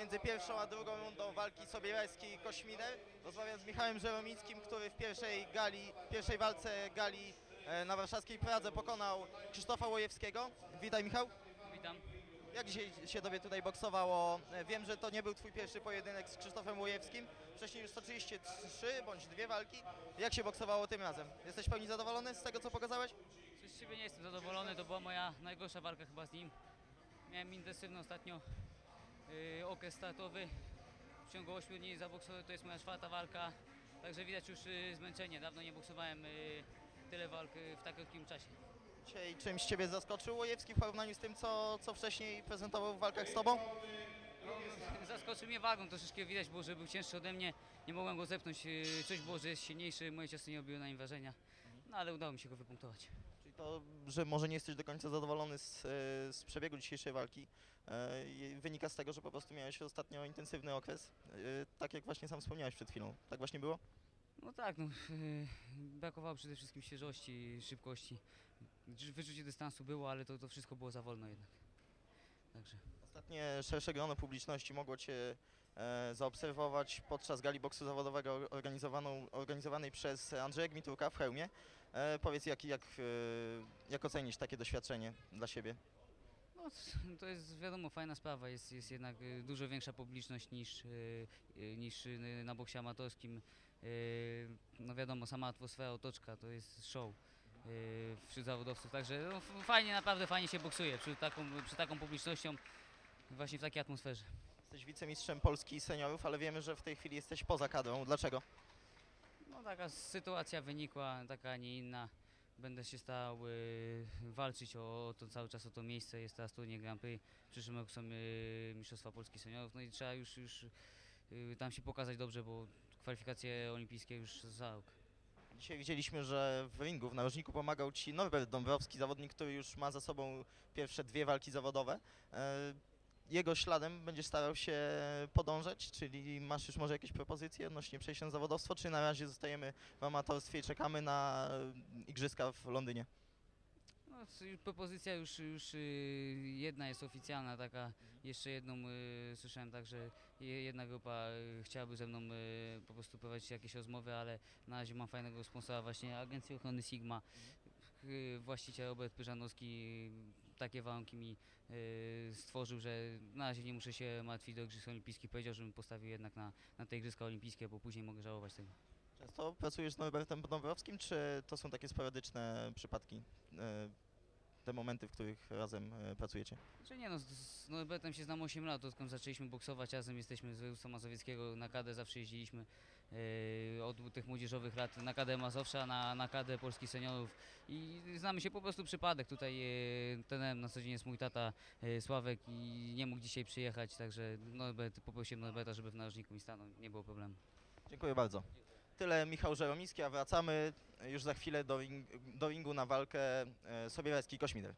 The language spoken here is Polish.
między pierwszą a drugą rundą walki Sobierajski i Kośminer. Rozmawiam z Michałem Żeromickim, który w pierwszej gali, pierwszej walce gali e, na warszawskiej Pradze pokonał Krzysztofa Łojewskiego. Witaj Michał. Witam. Jak dzisiaj się Tobie tutaj boksowało? E, Wiem, że to nie był Twój pierwszy pojedynek z Krzysztofem Łojewskim. Wcześniej już 133 bądź dwie walki. Jak się boksowało tym razem? Jesteś w pełni zadowolony z tego, co pokazałeś? Coś z siebie nie jestem zadowolony, to była moja najgorsza walka chyba z nim. Miałem intensywny ostatnio okres startowy. W ciągu 8 dni zaboksowałem, to jest moja czwarta walka. Także widać już yy, zmęczenie. Dawno nie boksowałem yy, tyle walk w tak krótkim czasie. Dzisiaj czymś Ciebie zaskoczył Łojewski w porównaniu z tym, co, co wcześniej prezentował w walkach z Tobą? No, zaskoczył mnie wagą, troszeczkę widać było, że był cięższy ode mnie. Nie mogłem go zepnąć. Coś było, że jest silniejszy, moje ciosy nie robiły na nim wrażenia. No ale udało mi się go wypunktować. To, że może nie jesteś do końca zadowolony z, e, z przebiegu dzisiejszej walki, e, wynika z tego, że po prostu miałeś ostatnio intensywny okres, e, tak jak właśnie sam wspomniałeś przed chwilą. Tak właśnie było? No tak, no, brakowało przede wszystkim świeżości, szybkości. Wyczucie dystansu było, ale to, to wszystko było za wolno jednak. Także Ostatnie szersze grono publiczności mogło Cię zaobserwować podczas gali boksu zawodowego organizowanej przez Andrzeja Gmiturka w Chełmie. E, powiedz, jak, jak, e, jak ocenisz takie doświadczenie dla siebie? no, to jest wiadomo fajna sprawa, jest, jest jednak dużo większa publiczność niż, niż na boksie amatorskim. No wiadomo, sama atmosfera, otoczka to jest show wśród zawodowców, także no, fajnie, naprawdę fajnie się boksuje przy taką, przy taką publicznością, właśnie w takiej atmosferze. Jesteś wicemistrzem Polski seniorów, ale wiemy, że w tej chwili jesteś poza kadrą. Dlaczego? No taka sytuacja wynikła, taka, nie inna. Będę się starał y, walczyć o, o to cały czas o to miejsce. Jest teraz turniej Grand Prix. W przyszłym roku są y, Mistrzostwa Polski Seniorów. No i trzeba już, już y, tam się pokazać dobrze, bo kwalifikacje olimpijskie już za rok. Dzisiaj widzieliśmy, że w ringu, w narożniku pomagał Ci Norbert Dąbrowski, zawodnik, który już ma za sobą pierwsze dwie walki zawodowe. Jego śladem będziesz starał się podążać, czyli masz już może jakieś propozycje odnośnie przejścia na zawodowstwo, czy na razie zostajemy w amatorstwie i czekamy na e, igrzyska w Londynie? No, propozycja już, już y, jedna jest oficjalna, taka jeszcze jedną y, słyszałem tak, że je- jedna grupa y, chciałaby ze mną y, po prostu prowadzić jakieś rozmowy, ale na razie mam fajnego sponsora właśnie Agencji Ochrony Sigma. Y, Właściciel Robert Pyżanowski y, takie warunki mi y, stworzył, że na razie nie muszę się martwić do Igrzysk Olimpijskich. Powiedział, żebym postawił jednak na, na te Igrzyska Olimpijskie, bo później mogę żałować tego. Często pracujesz z Norbertem Dąbrowskim, czy to są takie sporadyczne przypadki, e, te momenty, w których razem e, pracujecie? Znaczy nie no, z- Norbertem się znam 8 lat, odkąd zaczęliśmy boksować razem, jesteśmy z województwa mazowieckiego, na KD zawsze jeździliśmy yy, od tych młodzieżowych lat na KD Mazowsza, na, na KD Polskich Seniorów i znamy się po prostu przypadek, tutaj yy, tenem na co dzień jest mój tata yy, Sławek i nie mógł dzisiaj przyjechać, także Norbert, poprosiłem Norberta, żeby w narożniku mi stanął, nie było problemu. Dziękuję bardzo. Tyle Michał Żeromicki, a wracamy już za chwilę do, ring, do ringu na walkę e, Sobierajski-Kośminer.